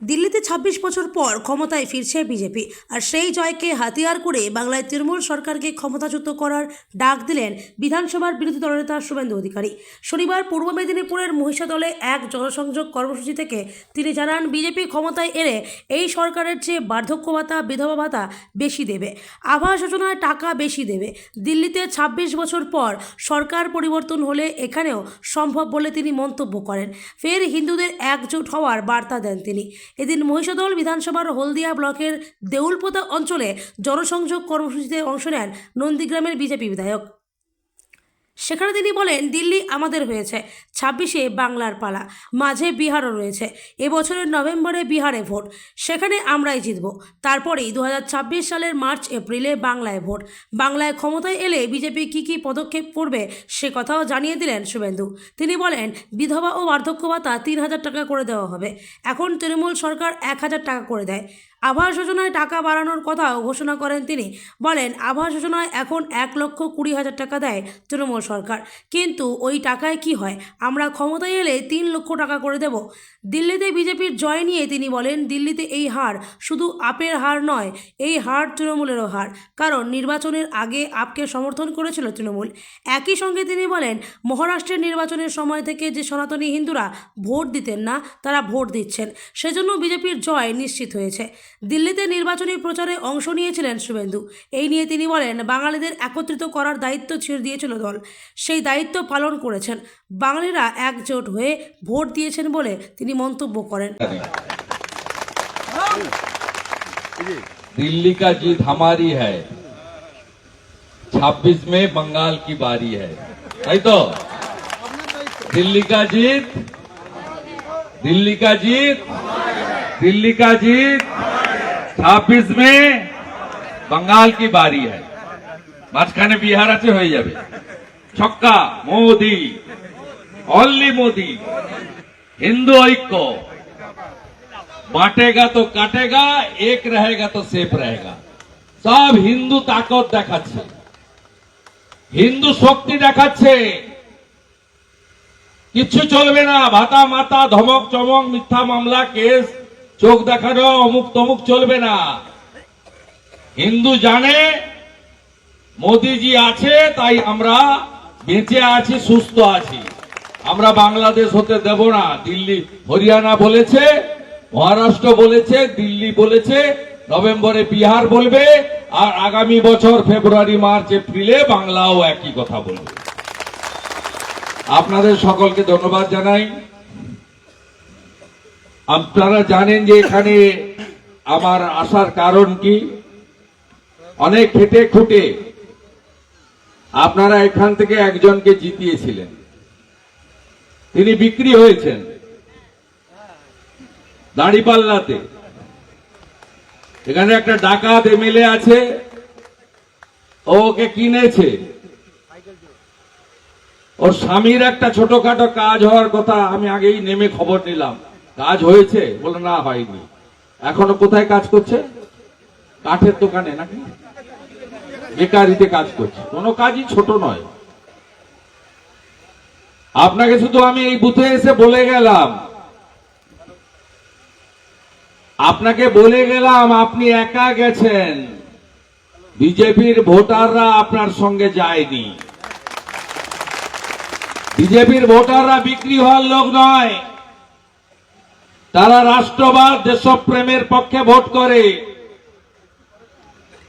দিল্লিতে ২৬ বছর পর ক্ষমতায় ফিরছে বিজেপি। আর সেই জয়কে হাতিয়ার করে বাংলায় তৃণমূল সরকারকে ক্ষমতাচ্যুত করার ডাক দিলেন বিধানসভার বিরোধী দলনেতা শুভেন্দু অধিকারী। শনিবার পূর্ব মেদিনীপুরের মহিষাদলে এক জনসংযোগ কর্মসূচি থেকে তিনি জানান, বিজেপি ক্ষমতায় এলে এই সরকারের চেয়ে বার্ধক্য ভাতা, বিধবা ভাতা বেশি দেবে। আবাস যোজনায় টাকা বেশি দেবে। দিল্লিতে ২৬ বছর পর সরকার পরিবর্তন হলে এখানেও সম্ভব বলে তিনি মন্তব্য করেন। ফের হিন্দুদের একজোট হওয়ার বার্তা দেন তিনি। এদিন মহিষাদল বিধানসভার হলদিয়া ব্লকের দেউলপোতা অঞ্চলে জনসংযোগ কর্মসূচিতে অংশ নেন নন্দীগ্রামের বিজেপি বিধায়ক। সেখানে তিনি বলেন, দিল্লি আমাদের হয়েছে, ছাব্বিশে বাংলার পালা, মাঝে বিহারও রয়েছে, এবছরের নভেম্বরে বিহারে ভোট, সেখানে আমরাই জিতব, তারপরেই দু হাজার ছাব্বিশ সালের মার্চ, এপ্রিলে বাংলায় ভোট, বাংলায় ক্ষমতায় এলে বিজেপি কী কী পদক্ষেপ করবে সে কথাও জানিয়ে দিলেন শুভেন্দু, তিনি বলেন, বিধবা ও বার্ধক্য ভাতা তিন হাজার টাকা করে দেওয়া হবে, এখন তৃণমূল সরকার এক হাজার টাকা করে দেয় আবাস যোজনায় টাকা বাড়ানোর কথাও ঘোষণা করেন তিনি। বলেন, আবাস যোজনায় এখন এক লক্ষ কুড়ি হাজার টাকা দেয় তৃণমূল সরকার। কিন্তু ওই টাকায় কি হয়? আমরা ক্ষমতায় এলে তিন লক্ষ টাকা করে দেব। দিল্লিতে বিজেপির জয় নিয়ে তিনি বলেন, দিল্লিতে এই হার শুধু আপের হার নয়, এই হার তৃণমূলেরও হার। কারণ নির্বাচনের আগে আপকে সমর্থন করেছিল তৃণমূল। একই সঙ্গে তিনি বলেন, মহারাষ্ট্রের নির্বাচনের সময় থেকে যে সনাতনী হিন্দুরা ভোট দিতেন না, তারা ভোট দিচ্ছেন। সেজন্য বিজেপির জয় নিশ্চিত হয়েছে। দিল্লিতে নির্বাচনী প্রচারে অংশ নিয়েছিলেন শুভেন্দু। এই নিয়ে তিনি বলেন, বাঙালিদের একত্রিত করার দায়িত্ব ছেড়ে দিয়েছিল দল। সেই দায়িত্ব পালন করেছেন। বাঙালিরা একজোট হয়ে ভোট দিয়েছেন বলে তিনি মন্তব্য করেন। দিল্লি কা জিত হামারি হ্যায়। ছাব্বিশ মে বঙ্গাল কি বারি হ্যায়। তাই তো? দিল্লি কা জিত, দিল্লি কা জিত, দিল্লি কা জিত। 26 में बंगाल की बारी है মাঝখানে বিহার আছে হয়ে যাবে ছক্কা মোদি অনলি মোদি হিন্দু ঐক্য बांटेगा तो काटेगा एक रहेगा तो सेफ रहेगा সব হিন্দু তাকত দেখাচ্ছে হিন্দু শক্তি দেখাচ্ছে কিচ্ছু চলবে না ভাতা মাতা ধমক চমক মিথ্যা মামলা কেস চোখ দেখানো, অমুক তমুক চলবে না। হিন্দু জানে, মোদিজি আছে, তাই আমরা বেঁচে আছি, সুস্থ আছি। আমরা বাংলাদেশ হতে দেব না। দিল্লি, হরিয়ানা বলেছে, মহারাষ্ট্র বলেছে, দিল্লি বলেছে, নভেম্বরে বিহার বলবে, আর আগামী বছর ফেব্রুয়ারি, মার্চ, এপ্রিলে বাংলাও একই কথা বলবে। আপনাদের সকলকে ধন্যবাদ জানাই। আপনারা জানেন যে এখানে আমার আসার কারণ কি? অনেক খেটে খুঁটে আপনারা এখান থেকে একজনকে জিতিয়েছিলেন। তিনি বিক্রি হয়েছেন দাঁড়িপাল্লাতে। এখানে একটা ডাকাত এমএলএ আছে ওকে কিনেছে। ওর স্বামীর একটা ছোটখাটো কাজ হওয়ার কথা আমি আগেই নেমে খবর নিলাম। কাজ হয়েছে বলে না হয়নি। এখনও কোথায় কাজ করছে? কাঠের দোকানে নাকি? বেকারিতে কাজ করছে। কোনো কাজই ছোট নয়। আপনাকে শুধু আমি এই বুথে এসে বলে গেলাম। আপনাকে বলে গেলাম, আপনি একা গেছেন। বিজেপির ভোটাররা আপনার সঙ্গে যায়নি। বিজেপির ভোটাররা বিক্রি হওয়ার লোক নয়। তারা রাষ্ট্রবাদ, দেশপ্রেমের পক্ষে ভোট করে।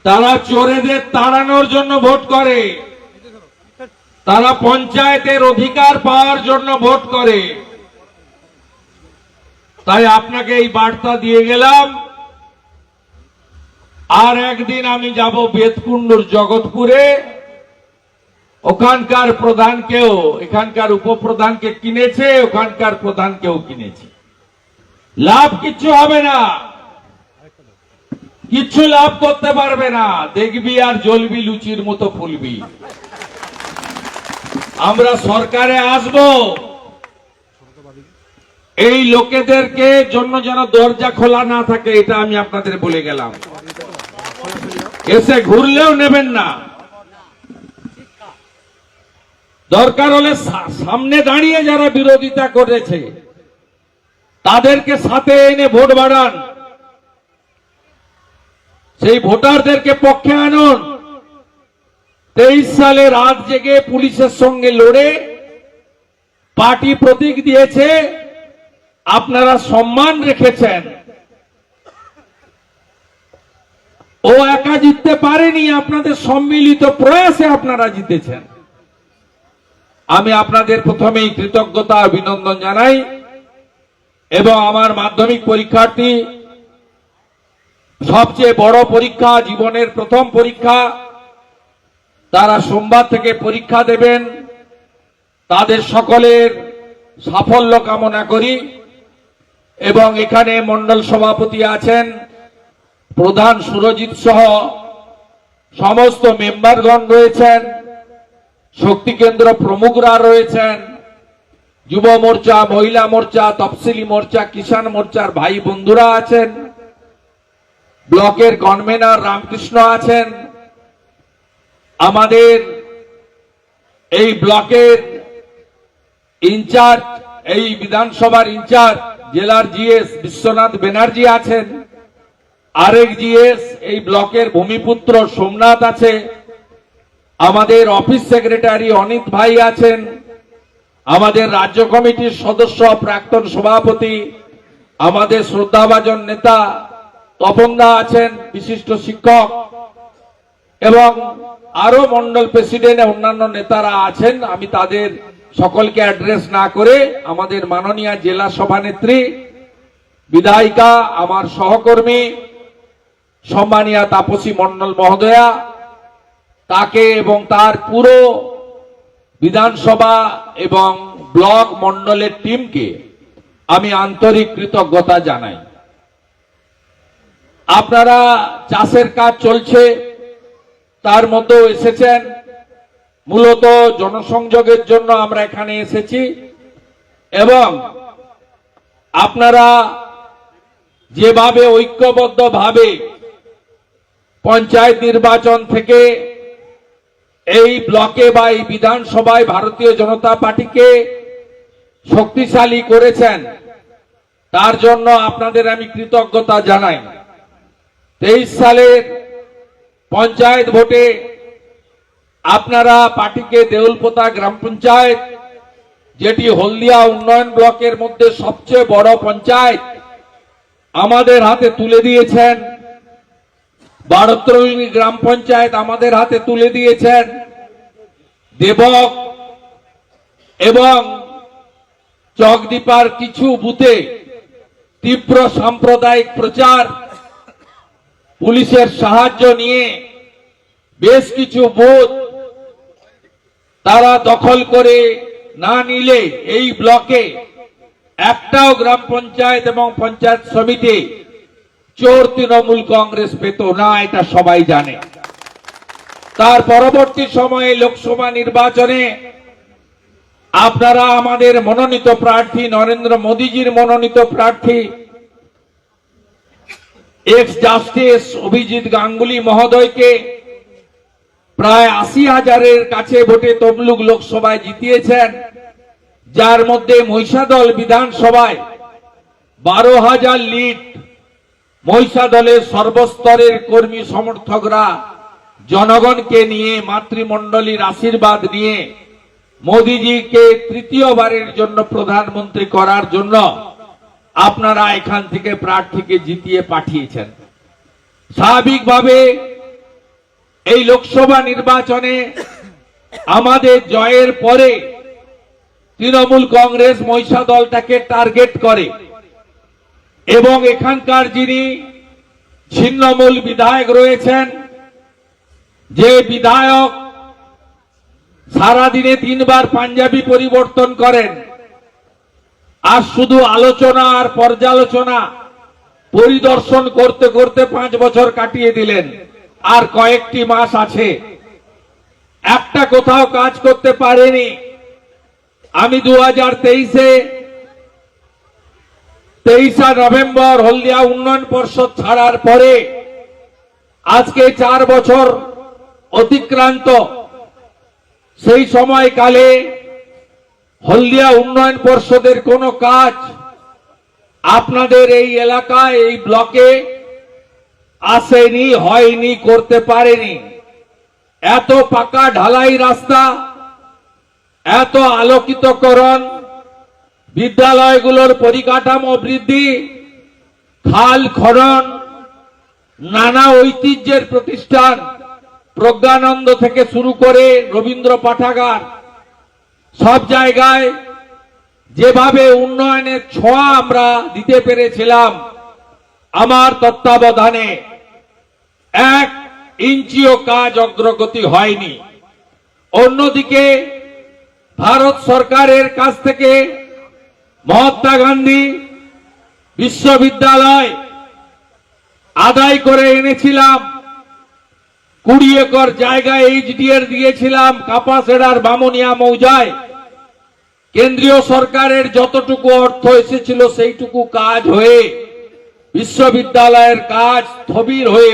তারা চোরেদের তাড়ানোর জন্য ভোট করে। তারা পঞ্চায়েতের অধিকার পাওয়ার জন্য ভোট করে। তাই আপনাকে এই বার্তা দিয়ে গেলাম, আর একদিন আমি যাব বেদকুণ্ডুর জগৎপুরে। ওখানকার প্রধানকেও, এখানকার উপপ্রধানকে কিনেছে, ওখানকার প্রধানকেও কিনেছে। লাভ কিচ্ছু হবে না। কিচ্ছু লাভ করতে পারবে না। দেখবি আর জ্বলবি লুচির মতো ফুলবি। আমরা সরকারে আসব। এই লোকেদেরকে জন্য যেন দরজা খোলা না থাকে, এটা আমি আপনাদের বলে গেলাম। এসে ঘুরলেও নেবেন না। দরকার হলে সামনে দাঁড়িয়ে যারা বিরোধিতা করেছে তাদেরকে সাথে এনে ভোট বাড়ান। সেই ভোটারদেরকে পক্ষে আনুন। তেইশ সালে রাত জেগে পুলিশের সঙ্গে লড়ে পার্টি প্রতীক দিয়েছে, আপনারা সম্মান রেখেছেন। ও একা জিততে পারেনি, আপনাদের সম্মিলিত প্রয়াসে আপনারা জিতেছেন। আমি আপনাদের প্রথমেই কৃতজ্ঞতা, অভিনন্দন জানাই। এবং আমার মাধ্যমিক পরীক্ষার্থী সবচেয়ে বড় পরীক্ষা, জীবনের প্রথম পরীক্ষা, তারা সোমবার থেকে পরীক্ষা দেবেন। তাদের সকলের সাফল্য কামনা করি এবং এখানে মন্ডল সভাপতি আছেন প্রধান সুরজিৎ সহ সমস্ত মেম্বারগণ রয়েছেন, শক্তি কেন্দ্র প্রমুখরা রয়েছেন যুব মোর্চা, মহিলা মোর্চা, তফসিলি মোর্চা, কিষাণ মোর্চার ভাই বন্ধুরা আছেন। ব্লকের কনভেনার রামকৃষ্ণ আছেন। আমাদের এই ব্লকের ইনচার্জ, এই বিধানসভার ইনচার্জ, জেলার জিএস বিশ্বনাথ ব্যানার্জি আছেন। আরেক জিএস, এই ব্লকের ভূমিপুত্র সোমনাথ আছে। আমাদের অফিস সেক্রেটারি অনিত ভাই আছেন। আমাদের রাজ্য কমিটির সদস্য, প্রাক্তন সভাপতি, আমাদের শ্রদ্ধাভাজন নেতা তপনদা আছেন, বিশিষ্ট শিক্ষক, এবং আরও মন্ডল প্রেসিডেন্ট অন্যান্য নেতারা আছেন। আমি তাদের সকলকে অ্যাড্রেস না করে আমাদের মাননীয় জেলা সভানেত্রী, বিধায়িকা, আমার সহকর্মী, সম্মানিয়া তাপসী মন্ডল মহোদয়া, তাকে এবং তার পুরো বিধানসভা এবং ব্লক মন্ডলের টিমকে আমি আন্তরিক কৃতজ্ঞতা জানাই। আপনারা চাষের কাজ চলছে, তার মধ্যেও এসেছেন। মূলত জনসংযোগের জন্য আমরা এখানে এসেছি এবং আপনারা যেভাবে ঐক্যবদ্ধভাবে পঞ্চায়েত নির্বাচন থেকে এই ব্লকে বা এই বিধানসভায় ভারতীয় জনতা পার্টিকে শক্তিশালী করেছেন। তার জন্য আপনাদের আমি কৃতজ্ঞতা জানাই। তেইশ সালের পঞ্চায়েত ভোটে আপনারা পার্টিকে দেউলপোতা গ্রাম পঞ্চায়েত, যেটি হলদিয়া উন্নয়ন ব্লকের মধ্যে সবচেয়ে বড় পঞ্চায়েত, আমাদের হাতে তুলে দিয়েছেন। বারোত্তরী গ্রাম পঞ্চায়েত আমাদের হাতে তুলে দিয়েছেন দেবক এবং চকদীপার কিছু বুথে তীব্র সাম্প্রদায়িক প্রচার, পুলিশের সাহায্য নিয়ে বেশ কিছু বুথ তারা দখল করে না নিলে এই ব্লকে একটাও গ্রাম পঞ্চায়েত এবং পঞ্চায়েত সমিতি চোর তৃণমূল কংগ্রেস পেত না, এটা সবাই জানে। তার পরবর্তী সময়ে লোকসভা নির্বাচনে আপনারা আমাদের মনোনীত প্রার্থী, নরেন্দ্র মোদীজির মনোনীত প্রার্থী এক্স জাস্টিস অভিজিৎ গাঙ্গুলি মহোদয়কে প্রায় আশি হাজারের কাছে ভোটে তমলুক লোকসভায় জিতিয়েছেন, যার মধ্যে মহিষাদল বিধানসভায় বারো হাজার লিড মহিষা দলের সর্বস্তরের কর্মী সমর্থকরা জনগণকে নিয়ে, মাতৃমণ্ডলীর আশীর্বাদ নিয়ে মোদিজিকে তৃতীয়বারের জন্য প্রধানমন্ত্রী করার জন্য আপনারা এখান থেকে প্রার্থীকে জিতিয়ে পাঠিয়েছেন। স্বাভাবিকভাবে এই লোকসভা নির্বাচনে আমাদের জয়ের পরে তৃণমূল কংগ্রেস মহিষা দলটাকে টার্গেট করে। এবং এখানকার যিনি ছিন্নমূল বিধায়ক রয়েছেন, যে বিধায়ক সারাদিনে তিনবার পাঞ্জাবি পরিবর্তন করেন, আর শুধু আলোচনা আর পর্যালোচনা পরিদর্শন করতে করতে পাঁচ বছর কাটিয়ে দিলেন, আর কয়েকটি মাস আছে। একটা কোথাও কাজ করতে পারেনি। আমি দু হাজার তেইশে তেইশা নভেম্বর হলদিয়া উন্নয়ন পর্ষদ ছাড়ার পরে আজকে চার বছর অতিক্রান্ত। সেই সময়কালে হলদিয়া উন্নয়ন পর্ষদের কোনো কাজ আপনাদের এই এলাকায়, এই ব্লকে আসেনি, হয়নি, করতে পারেনি। এত পাকা ঢালাই রাস্তা, এত আলোকিতকরণ বিদ্যালয়গুলোর পরিকাঠামো বৃদ্ধি, খাল খনন, নানা ঐতিহ্যের প্রতিষ্ঠান, প্রজ্ঞানন্দ থেকে শুরু করে রবীন্দ্র পাঠাগার, সব জায়গায় যেভাবে উন্নয়নের ছোঁয়া আমরা দিতে পেরেছিলাম, আমার তত্ত্বাবধানে এক ইঞ্চিও কাজ অগ্রগতি হয়নি। অন্যদিকে, ভারত সরকারের কাছ থেকে মহাত্মা গান্ধী বিশ্ববিদ্যালয় আদায় করে এনেছিলাম। কুড়ি একর জায়গায় এইচডিএর দিয়েছিলাম কাপাসেড়ার বামনিয়া মৌজায়। কেন্দ্রীয় সরকারের যতটুকু অর্থ এসেছিল সেইটুকু কাজ হয়ে বিশ্ববিদ্যালয়ের কাজ স্থবির হয়ে